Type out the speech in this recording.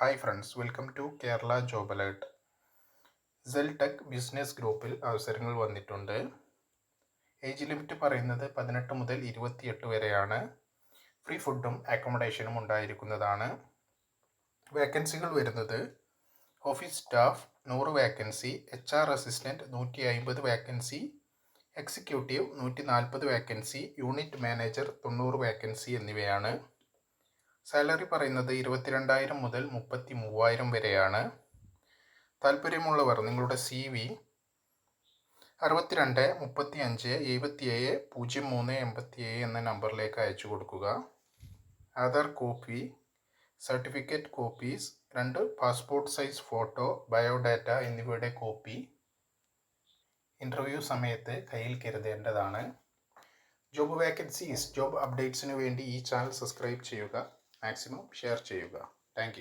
Hi friends welcome to Kerala job alert Celtech business ഗ്രൂപ്പിൽ അവസരങ്ങൾ വന്നിട്ടുണ്ട്. ഏജ് ലിമിറ്റ് പറയുന്നത് പതിനെട്ട് മുതൽ ഇരുപത്തിയെട്ട് വരെയാണ്. ഫ്രീ ഫുഡും അക്കോമഡേഷനും ഉണ്ടായിരിക്കുന്നതാണ്. വേക്കൻസികൾ വരുന്നത് ഓഫീസ് സ്റ്റാഫ് നൂറ് വേക്കൻസി എച്ച് ആർ അസിസ്റ്റന്റ് നൂറ്റി അമ്പത് വേക്കൻസി എക്സിക്യൂട്ടീവ് നൂറ്റി നാൽപ്പത് വേക്കൻസി യൂണിറ്റ് മാനേജർ തൊണ്ണൂറ് വേക്കൻസി എന്നിവയാണ്. സാലറി പറയുന്നത് ഇരുപത്തിരണ്ടായിരം മുതൽ മുപ്പത്തി മൂവായിരം വരെയാണ്. താല്പര്യമുള്ളവർ നിങ്ങളുടെ സി വി അറുപത്തിരണ്ട് മുപ്പത്തി അഞ്ച് എഴുപത്തിയേഴ് പൂജ്യം മൂന്ന് എൺപത്തിയേഴ് എന്ന നമ്പറിലേക്ക് അയച്ചു കൊടുക്കുക. ആധാർ കോപ്പി സർട്ടിഫിക്കറ്റ് കോപ്പീസ് രണ്ട് പാസ്പോർട്ട് സൈസ് ഫോട്ടോ ബയോഡാറ്റ എന്നിവയുടെ കോപ്പി ഇന്റർവ്യൂ സമയത്ത് കയ്യിൽ കരുതേണ്ടതാണ്. ജോബ് വേക്കൻസീസ് ജോബ് അപ്ഡേറ്റ്സിനു വേണ്ടി ഈ ചാനൽ സബ്സ്ക്രൈബ് ചെയ്യുക. മാക്സിമം ഷെയർ ചെയ്യുക. താങ്ക്